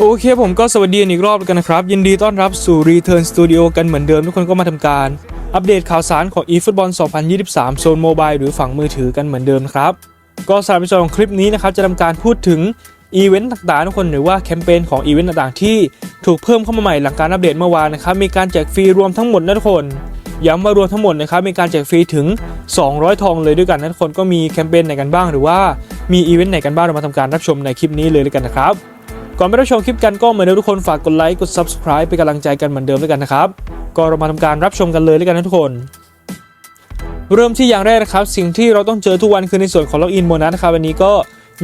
โอเคผมก็สวัสดีอีกรอบกันนะครับ ยินดีต้อนรับสู่ Return Studio กันเหมือนเดิม ทุกคนก็มาทำการ อัปเดตข่าวสารของ eFootball 2023 โซนโมบายหรือฝั่งมือถือกันเหมือนเดิมครับ ก็สำหรับในส่วนของคลิปนี้นะครับ จะทำการพูดถึงอีเวนต์ต่างๆทุกคนหรือว่าแคมเปญของอีเวนต์ต่างๆ ที่ถูกเพิ่มเข้ามาใหม่หลังการอัปเดตเมื่อวานนะครับมีการแจกฟรีรวมทั้งหมดนะทุกคนย้ำว่ารวมทั้งหมดนะครับมีการแจกฟรีถึง 200 ทองเลยด้วยกันนะทุกคนก็มีแคมเปญไหนกันบ้าง หรือว่ามีอีเวนต์ไหนกันบ้างเรามาทำการรับชมในคลิปนี้เลยด้วยกันนะครับ ก่อนไปรับชมคลิปกันก็เหมือนเดิมทุกคนฝากกดไลค์กด subscribe เป็นกำลังใจกันเหมือนเดิมด้วยกันนะครับก็เรามาทำการรับชมกันเลยด้วยกันนะทุกคน เริ่มที่อย่างแรกนะครับ สิ่งที่เราต้องเจอทุกวันคือในส่วนของล็อกอินโบนัสนะครับวันนี้ก็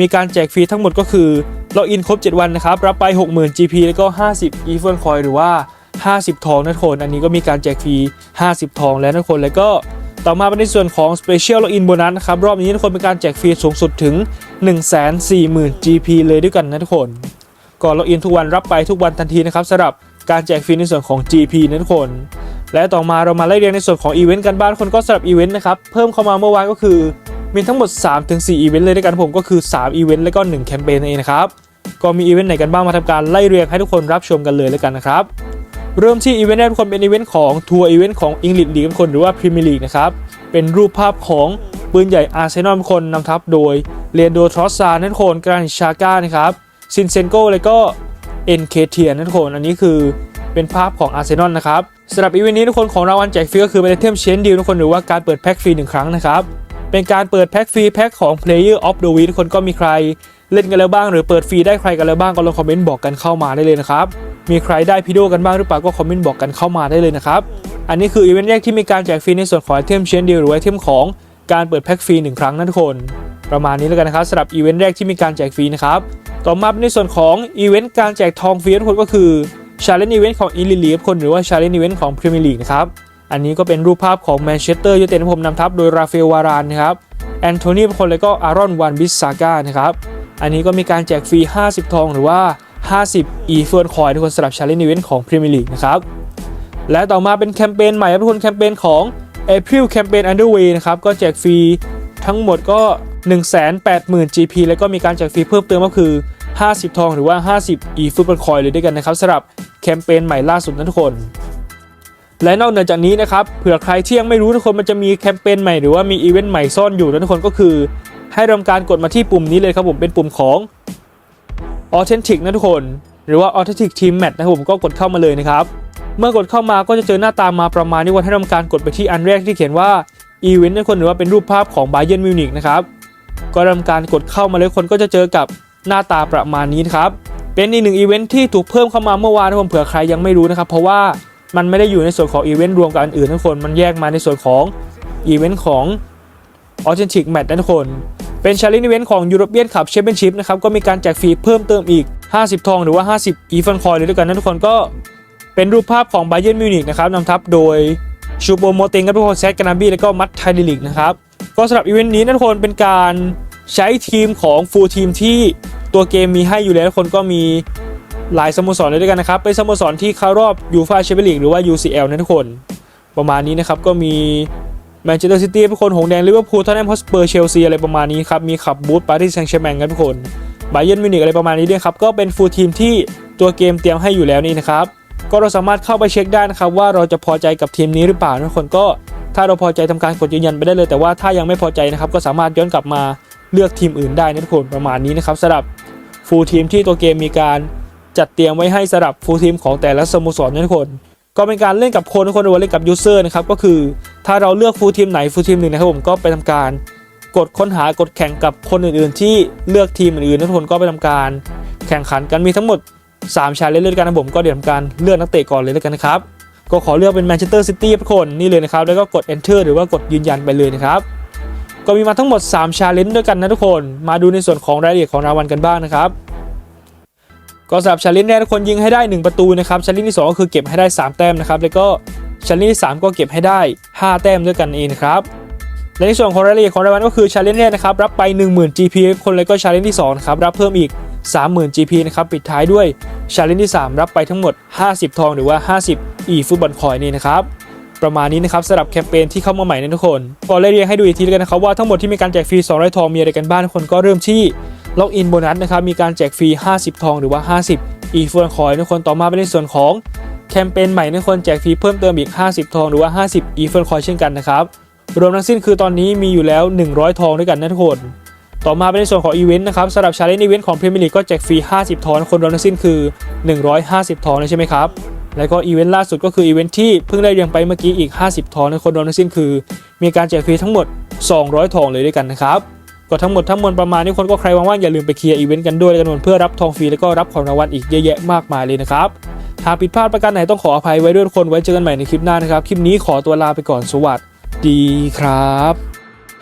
มีการแจกฟรีทั้งหมดก็คือล็อกอินครบ 7 วันนะครับ รับไป 60,000 GP แล้วก็ 50 e f o n Coin หรือว่า 50 ทองนะทุกคนอันนี้ก็มีการแจกฟรี50 ทองแล้วนะทุกคนแล้วก็ต่อมาเป็นในส่วนของ Special Login Bonus นะครับ รอบนี้ทุกคนเป็นการแจกฟรีสูงสุดถึง 140,000 GP เลยด้วยกันนะทุกคน ก่อนล็อกอินทุกวันรับไปทุกวันทันทีนะครับสำหรับการแจกฟรีในส่วนของ GP นะทุกคน และต่อมาเรามาไล่เรียงในส่วนของอีเวนต์กันบ้างคนก็สำหรับอีเวนต์นะครับเพิ่มเข้ามาเมื่อวานก็คือ มีทั้งหมด 3-4อีเวนต์เลยด้วยกันผมก็คือ3อีเวนต์และก็1แคมเปญนั่นเองนะครับก็มีอีเวนต์ไหนกันบ้างมาทำการไล่เรียงให้ทุกคนรับชมกันเลยแล้วกันนะครับเริ่มที่อีเวนต์แรกทุกคนเป็นอีเวนต์ของทัวร์อีเวนต์ของอังกฤษลีกทุกคนหรือว่าพรีเมียร์ลีกนะครับเป็นรูปภาพของปืนใหญ่อาร์เซนอลคนนำทัพโดยเรียนโดทรอสซานัทโคนกรานิชาก้านะครับ ซินเซนโกแล้วก็เอ็นเคเทียนัทโคน อันนี้คือเป็นภาพของอาร์เซนอลนะครับสำหรับอีเวนต์นี้ทุกคนของรางวัลแจกฟรีก็คือเป็นไอเทมเชนดีลทุกคนหรือว่าการเปิดแพ็คฟรีหนึ่งครั้งนะครับ เป็นการเปิดแพ็คฟรีแพ็คของ Player of the Week ทุกคนก็มีใครเล่นกันแล้วบ้าง หรือเปิดฟรีได้ใครกันแล้วบ้างก็ลงคอมเมนต์บอกกันเข้ามาได้เลยนะครับมีใครได้พีโดกันบ้างหรือเปล่าก็คอมเมนต์บอกกันเข้ามาได้เลยนะครับอันนี้คืออีเวนต์แรกที่มีการแจกฟรีในส่วนของไอเทมเชนดีหรือไอเทมของการเปิดแพ็คฟรีหนึ่งครั้งนะทุกคน ประมาณนี้แล้วกันนะครับสำหรับอีเวนต์แรกที่มีการแจกฟรีนะครับ ต่อมาในส่วนของอีเวนต์การแจกทองฟรีทุกคนก็คือชาเลนจ์อีเวนต์ของอีลิลีฟคนหรือว่าชาเลนจ์อีเวนต์ของพรีเมียร์ลีกนะครับ อันนี้ก็เป็นรูปภาพของแมนเชสเตอร์ยูไนเต็ดผมนำทัพโดยราฟาเอลวารานนะครับแอนโทนีเป็นคนแล้วก็อารอนวันบิสซาก้านะครับอันนี้ก็มีการแจกฟรี 50 ทองหรือว่า 50 อีเฟิร์นคอยทุกคนสำหรับชาเลนจ์อีเวนต์ของพรีเมียร์ลีกนะครับและต่อมาเป็นแคมเปญใหม่ครับทุกคนแคมเปญของ April Campaign Underway นะครับก็แจกฟรีทั้งหมดก็ 180,000 GP แล้วก็มีการแจกฟรีเพิ่มเติมก็คือ 50 ทองหรือว่า 50 e ฟุตบอลคอยเลยด้วยกันนะครับสำหรับแคมเปญใหม่ล่าสุดนะทุกคน และนอกเหนือจากนี้นะครับเผื่อใครที่ยังไม่รู้ทุกคนมันจะมีแคมเปญใหม่หรือว่ามีอีเวนต์ใหม่ซ่อนอยู่นะทุกคนก็คือ ให้ทำการกดมาที่ปุ่มนี้เลยครับผมเป็นปุ่มของ Authentic นะทุกคน หรือว่า Authentic Team Match นะครับผมก็กดเข้ามาเลยนะครับเมื่อกดเข้ามาก็จะเจอหน้าตามาประมาณนี้ว่าให้ทำการกดไปที่อันแรกที่เขียนว่า Event นะทุกคนหรือว่าเป็นรูปภาพของ Bayern Munich นะครับ ก็ทำการกดเข้ามาเลยคนก็จะเจอกับหน้าตาประมาณนี้ครับ เป็นอีกหนึ่งอีเวนท์ที่ถูกเพิ่มเข้ามาเมื่อวานนะผมเผื่อใครยังไม่รู้นะครับ เพราะว่ามันไม่ได้อยู่ในส่วนของอีเวนต์รวมกับอันอื่นทุกคนมันแยกมาในส่วนของอีเวนต์ของ Authentic Match นะทุกคน เป็นชาเลนจ์อีเวนต์ของ European Cup Championship นะครับ ก็มีการแจกฟรีเพิ่มเติมอีก 50 ทองหรือว่า 50 e f o n coin เลยด้วยกันนะทุกคนก็เป็นรูปภาพของ Bayern Munich นะครับนำทัพโดยชูโปโมเตงกับทุกคนแซดกานาบีแล้วก็มัตไทดิลิกนะครับ ก็สำหรับอีเวนต์นี้นะทุกคนเป็นการ ใช้ทีมของฟูลทีมที่ตัวเกมมีให้อยู่แล้วทุกคนก็มีหลายสโมสรเลยด้วยกันนะครับ เป็นสโมสรที่เข้ารอบยูฟาแชมเปี้ยนลีกหรือว่า UCL นะทุกคน ประมาณนี้นะครับ ก็มีแมนเชสเตอร์ซิตี้ทุกคนหงแดงลิเวอร์พูลทอตแนมฮอสเปอร์เชลซีอะไรประมาณนี้ครับ มีขับบูธปารีสแซงต์แชร์แมงกันทุกคนบาเยิร์นมิวนิกอะไรประมาณนี้ด้วยครับ ก็เป็นฟูลทีมที่ตัวเกมเตรียมให้อยู่แล้วนี่นะครับ ก็เราสามารถเข้าไปเช็คได้นะครับ ว่าเราจะพอใจกับทีมนี้หรือเปล่าทุกคนก็ถ้าเราพอใจทำการกดยืนยันไปได้เลย แต่ว่าถ้ายังไม่พอใจนะครับก็สามารถย้อนกลับมา เลือกทีมอื่นได้นะทุกคนประมาณนี้นะครับสำหรับฟูลทีมที่ตัวเกมมีการจัดเตรียมไว้ให้สำหรับฟูลทีมของแต่ละสโมสรนะทุกคน ก็เป็นการเล่นกับคนทุกคนหรือว่าเล่นกับยูเซอร์นะครับก็คือถ้าเราเลือกฟูลทีมไหนฟูลทีมหนึ่งนะครับผมก็ไปทำการกดค้นหากดแข่งกับคนอื่นๆ ที่เลือกทีมอื่นๆนะทุกคนก็ไปทำการแข่งขันกันมีทั้งหมด3ชาเลนจ์เลยกันนะผมก็เดี๋ยวทำการเลือกนักเตะก่อนเลยแล้วกันนะครับก็ขอเลือกเป็นแมนเชสเตอร์ซิตี้ทุกคนนี่เลยนะครับแล้วก็กด enter หรือว่ากดยืนยันไปเลยนะครับ ก็มีมาทั้งหมด3ชาเลนจ์ด้วยกันนะทุกคน มาดูในส่วนของรายละเอียดของรางวัลกันบ้างนะครับก็สำหรับชาเลนจ์แรกทุกคนยิงให้ได้ 1 ประตูนะครับชาเลนจ์ที่ 2 ก็คือเก็บให้ได้ 3 แต้มนะครับแล้วก็ชาเลนจ์ที่ 3 ก็เก็บให้ได้ 5 แต้มด้วยกันเองนะครับและในส่วนของรายละเอียดของรางวัลก็คือชาเลนจ์แรกนะครับรับไป 10,000 GP คนแล้วก็ชาเลนจ์ที่2นะครับรับเพิ่มอีก 30,000 GP นะครับปิดท้ายด้วยชาเลนจ์ที่ 3 รับไปทั้งหมด 50 ทองหรือว่า 50 e ฟุตบอลคอยนี่นะครับ ประมาณนี้นะครับสำหรับแคมเปญที่เข้ามาใหม่นะทุกคนก็เลยเรียงให้ดูอีกทีแล้วกันนะครับว่าทั้งหมดที่มีการแจกฟรี200ทองมีอะไรกันบ้างทุกคนก็เริ่มที่ล็อกอินโบนัสนะครับมีการแจกฟรี 50 ทองหรือว่า 50 e ฟุตบอลคอยทุกคนต่อมาเป็นในส่วนของแคมเปญใหม่ทุกคนแจกฟรีเพิ่มเติมอีก 50 ทองหรือว่า 50 e ฟุตบอลคอยเช่นกันนะครับรวมทั้งสิ้นคือตอนนี้มีอยู่แล้ว 100 ทองด้วยกันนะทุกคนต่อมาเป็นในส่วนของอีเวนต์นะครับสำหรับชาเลนจ์อีเวนต์ของพรีเมียร์ลีกก็แจกฟรี 50 ทองคนรวมทั้งสิ้นคือ 150 ทองใช่ไหมครับ แล้วก็อีเวนต์ล่าสุดก็คืออีเวนต์ที่เพิ่งได้เรียงไปเมื่อกี้อีก 50 ทองคนรวมทั้งสิ้นคือ มีการแจกฟรีทั้งหมด 200 ทองเลยด้วยกันนะครับก็ทั้งหมดทั้งมวลประมาณนี้คนก็ใครว่างๆอย่าลืมไปเคลียร์อีเวนต์กันด้วยกันนเพื่อรับทองฟรีแล้วก็รับของรางวัลอีกเยอะแยะมากมายเลยนะครับหากผิดพลาดประการไหนต้องขออภัยไว้ด้วยทุกคนไว้เจอกันใหม่ในคลิปหน้านะครับคลิปนี้ขอตัวลาไปก่อนสวัสดีครับ